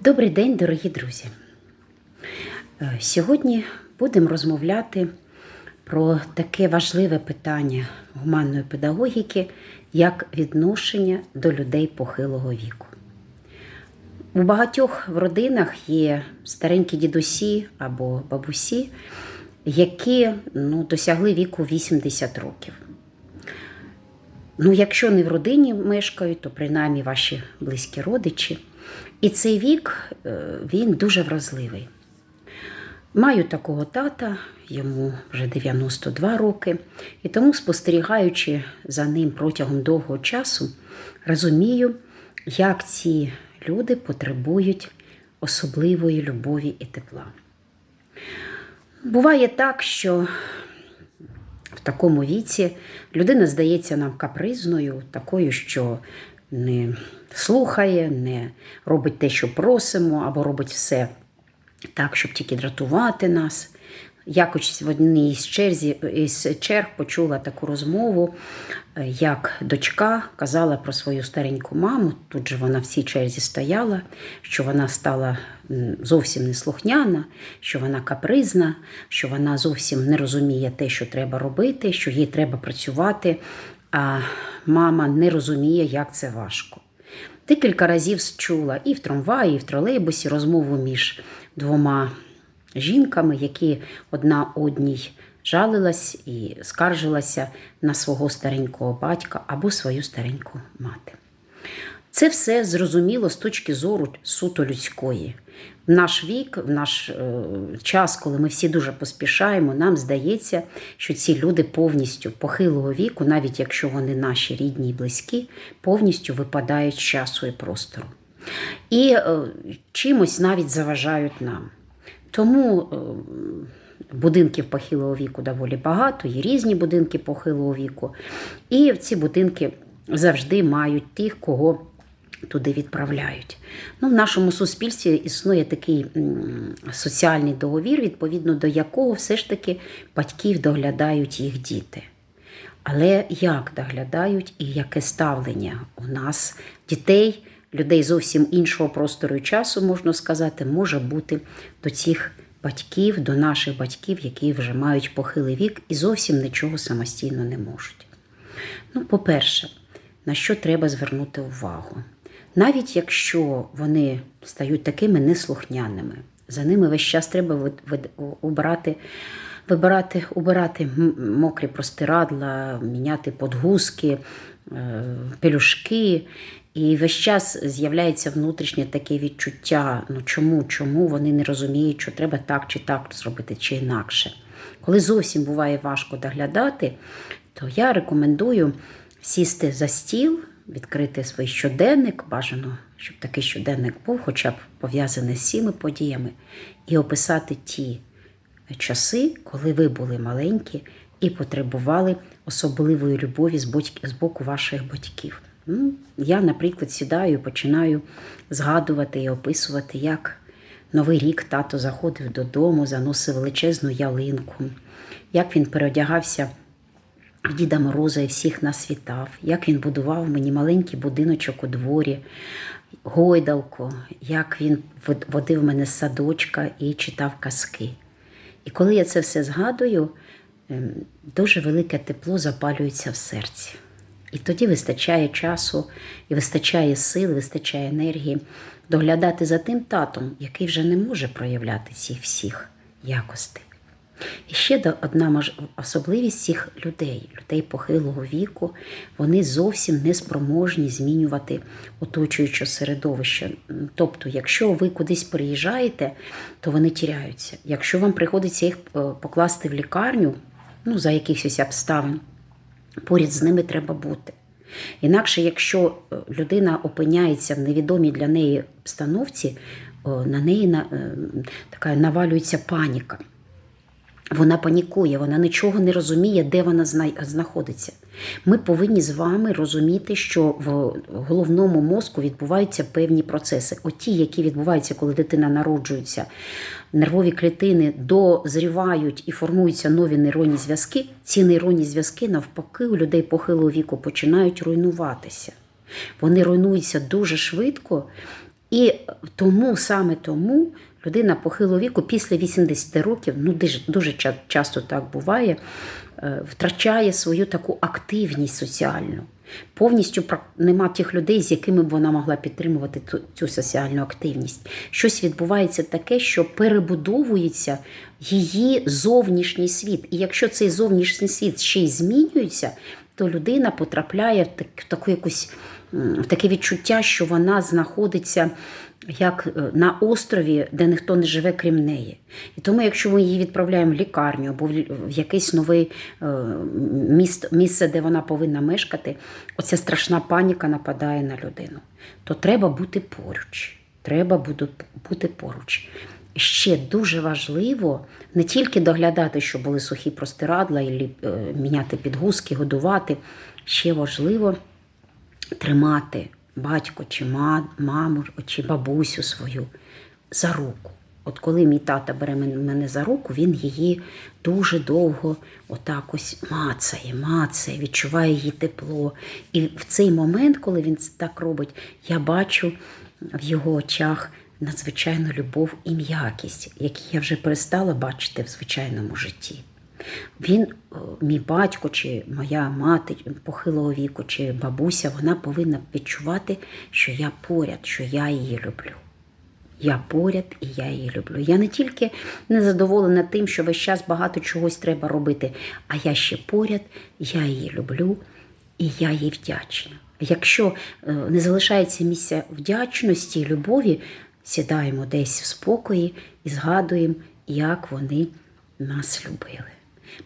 Добрий день, дорогі друзі. Е, Сьогодні будемо розмовляти про таке важливе питання гуманної педагогіки, як відношення до людей похилого віку. У багатьох в родинах є старенькі дідусі або бабусі, які ну, досягли віку 80 років. Ну, якщо не в родині мешкають, то принаймні ваші близькі родичі. І цей вік е, він дуже вразливий. Маю такого тата, йому вже 92 роки, і тому, спостерігаючи за ним протягом довгого часу, розумію, як ці люди потребують особливої любові і тепла. Буває так, що в такому віці людина здається нам капризною, такою, що не слухає, не робить те, що просимо, або робить все так, щоб тільки дратувати нас. Якось в одній із черзі, із черг почула таку розмову, е, як дочка казала про свою стареньку маму. Тут же вона в цій черзі стояла, що вона стала зовсім неслухняна, що вона капризна, що вона зовсім не розуміє те, що треба робити, що їй треба працювати, а мама не розуміє, як це важко. Декілька разів чула і в трамваї, і в тролейбусі розмову між двома жінками, які одна одній жалилась і скаржилася на свого старенького батька або свою стареньку мати. Це все зрозуміло з точки зору суто людської. В наш вік, в наш е, час, коли ми всі дуже поспішаємо, нам здається, що ці люди повністю похилого віку, навіть якщо вони наші рідні і близькі, повністю випадають з часу і простору. І е, чимось навіть заважають нам. Тому е, будинків похилого віку доволі багато, є різні будинки похилого віку. І ці будинки завжди мають тих, кого туди відправляють. Ну, В нашому суспільстві існує такий соціальний договір, відповідно до якого все ж таки батьків доглядають їх діти. Але як доглядають і яке ставлення у нас дітей, людей зовсім іншого простору і часу, можна сказати, може бути до цих батьків, до наших батьків, які вже мають похилий вік і зовсім нічого самостійно не можуть. Ну, по-перше, на що треба звернути увагу? Навіть якщо вони стають такими неслухняними, за ними весь час треба вид- вибирати, убирати мокрі простирадла, міняти подгузки, е, пелюшки. І весь час з'являється внутрішнє таке відчуття: ну чому, чому вони не розуміють, що треба так чи так зробити, чи інакше. Коли зовсім буває важко доглядати, то я рекомендую сісти за стіл, відкрити свій щоденник, бажано, щоб такий щоденник був, хоча б пов'язаний з цими подіями, і описати ті часи, коли ви були маленькі і потребували особливої любові з боку ваших батьків. Ну, я, наприклад, сідаю і починаю згадувати і описувати, як Новий рік тато заходив додому, заносив величезну ялинку, як він переодягався Діда Мороза і всіх нас вітав, як він будував мені маленький будиночок у дворі, гойдалку, як він водив мене з садочка і читав казки. І коли я це все згадую, ем, дуже велике тепло запалюється в серці. І тоді вистачає часу, і вистачає сил, вистачає енергії доглядати за тим татом, який вже не може проявляти цих всіх якостей. І ще одна особливість цих людей, людей похилого віку, вони зовсім не спроможні змінювати оточуюче середовище. Тобто, якщо ви кудись приїжджаєте, то вони тіряються. Якщо вам приходиться їх е, покласти в лікарню, ну, за якихось обставин, поряд з ними треба бути. Інакше, якщо е, людина опиняється в невідомій для неї обстановці, на неї на- е, така навалюється паніка. Вона панікує, вона нічого не розуміє, де вона знаходиться. Ми повинні з вами розуміти, що в головному мозку відбуваються певні процеси. Оті, які відбуваються, коли дитина народжується, нервові клітини дозрівають і формуються нові нейронні зв'язки. Ці нейронні зв'язки, навпаки, у людей похилого віку починають руйнуватися. Вони руйнуються дуже швидко, І тому саме тому людина похилого віку після 80 років, ну дуже, часто так буває, е, втрачає свою таку активність соціальну. Повністю нема тих людей, з якими б вона могла підтримувати цю соціальну активність. Щось відбувається таке, що перебудовується її зовнішній світ. І якщо цей зовнішній світ ще й змінюється, то людина потрапляє в таку якусь в таке відчуття, що вона знаходиться як е, на острові, де ніхто не живе, крім неї. І тому, якщо ми її відправляємо в лікарню або в якесь нове місце, де вона повинна мешкати, оця страшна паніка нападає на людину. То треба бути поруч. Треба бути, бути поруч. Ще дуже важливо не тільки доглядати, щоб були сухі простирадла, і е, міняти підгузки, годувати. Ще важливо тримати батько чи маму, чи бабусю свою за руку. От коли мій тата бере мене за руку, він її дуже довго отак ось мацає, мацає, відчуває її тепло. І в цей момент, коли він це так робить, я бачу в його очах надзвичайну любов і м'якість, які я вже перестала бачити в звичайному житті. Він, е, мій батько, чи моя мати похилого віку, чи бабуся, вона повинна відчувати, що я поряд, що я її люблю. Я поряд і я її люблю. Я не тільки не задоволена тим, що весь час багато чогось треба робити, а я ще поряд, я її люблю і я їй вдячна. Якщо е, не залишається місця вдячності і любові, сідаємо десь в спокої і згадуємо, як вони нас любили.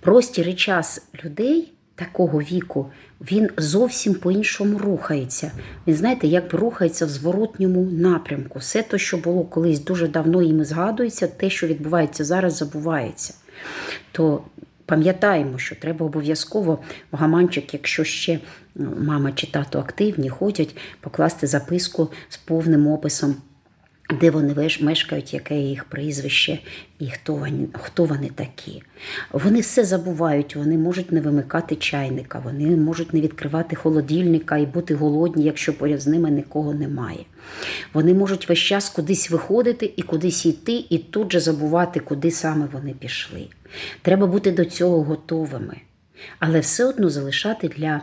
Простір і час людей такого віку він зовсім по-іншому рухається. Він, знаєте, якби рухається в зворотньому напрямку. Все те, що було колись дуже давно, їм згадується, те, що відбувається зараз, забувається. То пам'ятаємо, що треба обов'язково в гаманчик, якщо ще ну, мама чи тато активні, ходять, покласти записку з повним описом де вони мешкають, яке їх прізвище і хто вони, хто вони такі. Вони все забувають, вони можуть не вимикати чайника, вони можуть не відкривати холодильника і бути голодні, якщо поряд з ними нікого немає. Вони можуть весь час кудись виходити і кудись йти, і тут же забувати, куди саме вони пішли. Треба бути до цього готовими, але все одно залишати для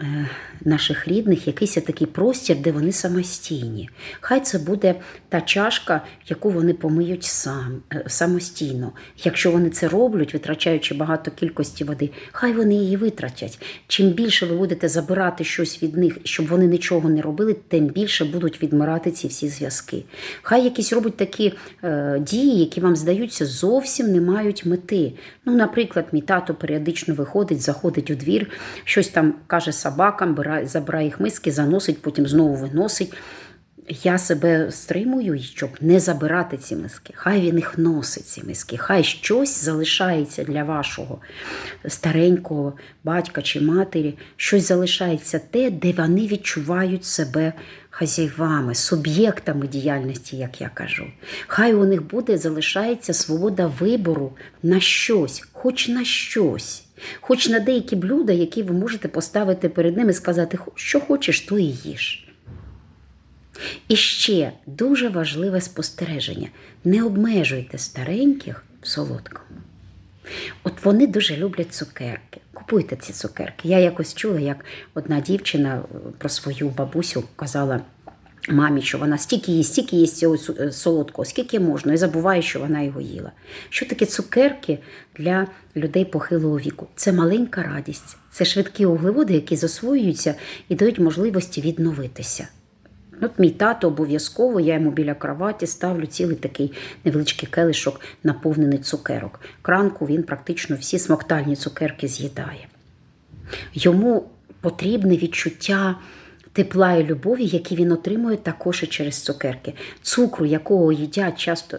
е, наших рідних якийсь такий простір, де вони самостійні. Хай це буде та чашка, яку вони помиють сам, е, самостійно. Якщо вони це роблять, витрачаючи багато кількості води, хай вони її витратять. Чим більше ви будете забирати щось від них, щоб вони нічого не робили, тим більше будуть відмирати ці всі зв'язки. Хай якісь роблять такі е, дії, які вам здаються, зовсім не мають мети. Ну, наприклад, мій тато періодично виходить, заходить у двір, щось там каже собакам, забирає їх миски, заносить, потім знову виносить. Я себе стримую, щоб не забирати ці миски. Хай він їх носить, ці миски. Хай щось залишається для вашого старенького батька чи матері, щось залишається те, де вони відчувають себе хазяйвами, суб'єктами діяльності, як я кажу. Хай у них буде, залишається свобода вибору на щось, хоч на щось. Хоч на деякі блюда, які ви можете поставити перед ними і сказати, що хочеш, то і їж. І ще дуже важливе спостереження: не обмежуйте стареньких в солодкому. От вони дуже люблять цукерки. Купуйте ці цукерки. Я якось чула, як одна дівчина е, про свою бабусю казала мамі, що вона стільки їсть, стільки їсть цього е, солодкого, скільки можна, і забуває, що вона його їла. Що таке цукерки для людей похилого віку? Це маленька радість, це швидкі углеводи, які засвоюються і дають можливості відновитися. От мій тато обов'язково, я йому біля кроваті ставлю цілий такий невеличкий келишок, наповнений цукерок. Кранку він практично всі смоктальні цукерки з'їдає. Йому потрібне відчуття тепла і любові, які він отримує також і через цукерки. Цукру, якого їдять часто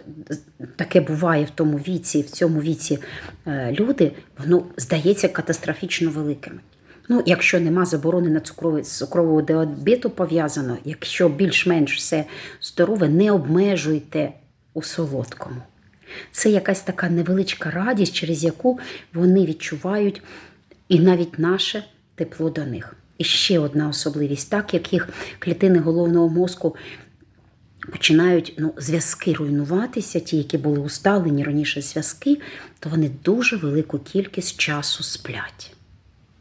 таке буває в тому віці, в цьому віці е, люди, воно здається катастрофічно великими. Ну, якщо нема заборони на цукровий, цукрового діабету пов'язано, якщо більш-менш все здорове, не обмежуйте у солодкому. Це якась така невеличка радість, через яку вони відчувають і навіть наше тепло до них. І ще одна особливість, так як їх клітини головного мозку починають ну, зв'язки руйнуватися, ті, які були усталені раніше зв'язки, то вони дуже велику кількість часу сплять.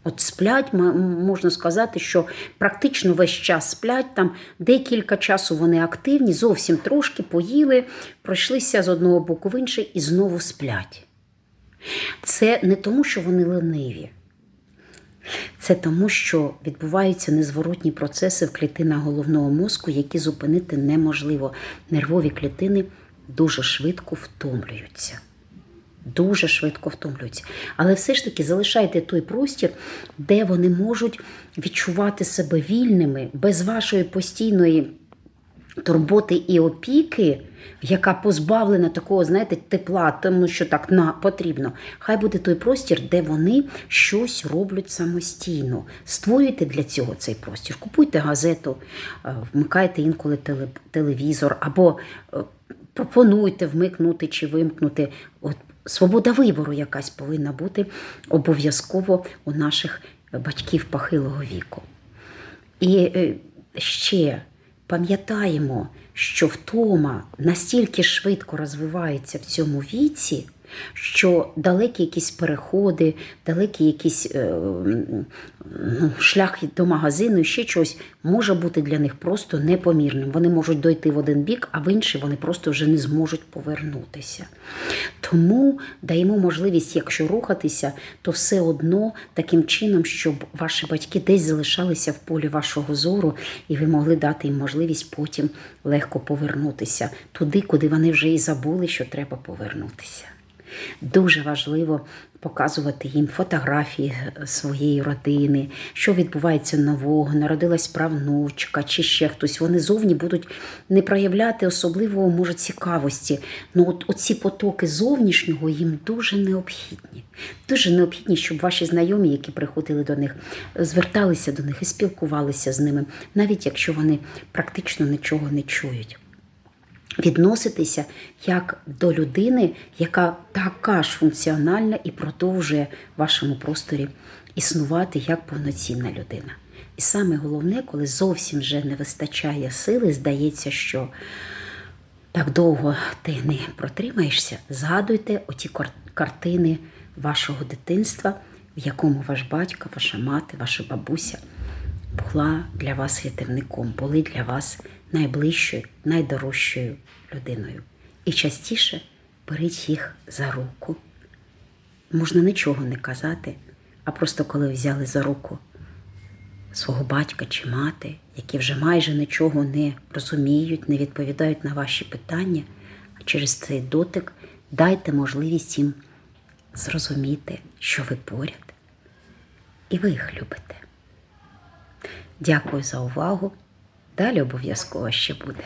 От сплять, можна сказати, що практично весь час сплять, там декілька часу вони активні, зовсім трошки поїли, пройшлися з одного боку в інший і знову сплять. Це не тому, що вони лениві. Це тому, що відбуваються незворотні процеси в клітинах головного мозку, які зупинити неможливо. Нервові клітини дуже швидко втомлюються. Дуже швидко втомлюються. Але все ж таки залишайте той простір, де вони можуть відчувати себе вільними, без вашої постійної турботи і опіки, яка позбавлена такого, знаєте, тепла, тому що так на потрібно. Хай буде той простір, де вони щось роблять самостійно. Створюйте для цього цей простір. Купуйте газету, е, вмикайте інколи телевізор, або е, пропонуйте вмикнути чи вимкнути. От свобода вибору якась повинна бути обов'язково у наших батьків похилого віку. І е, ще пам'ятаємо, що втома настільки швидко розвивається в цьому віці, що далекі якісь переходи, далекі якісь ну, шлях до магазину, ще щось може бути для них просто непомірним. Вони можуть дойти в один бік, а в інший вони просто вже не зможуть повернутися. Тому даємо можливість, якщо рухатися, то все одно таким чином, щоб ваші батьки десь залишалися в полі вашого зору, і ви могли дати їм можливість потім легко повернутися туди, куди вони вже і забули, що треба повернутися. Дуже важливо показувати їм фотографії е, своєї родини, що відбувається нового, народилась правнучка чи ще хтось. Вони зовні будуть не проявляти особливого, може, цікавості. Ну от оці потоки зовнішнього їм дуже необхідні. Дуже необхідні, щоб ваші знайомі, які приходили до них, зверталися до них і спілкувалися з ними, навіть якщо вони практично нічого не чують відноситися як до людини, яка така ж функціональна і продовжує в вашому просторі існувати як повноцінна людина. І саме головне, коли зовсім вже не вистачає сили, здається, що так довго ти не протримаєшся, згадуйте оті картини вашого дитинства, в якому ваш батько, ваша мати, ваша бабуся була для вас рятівником, були для вас найближчою, найдорожчою людиною. І частіше беріть їх за руку. Можна нічого не казати, а просто коли взяли за руку свого батька чи мати, які вже майже нічого не розуміють, не відповідають на ваші питання, а через цей дотик дайте можливість їм зрозуміти, що ви поряд, і ви їх любите. Дякую за увагу. Далі обов'язково ще буде.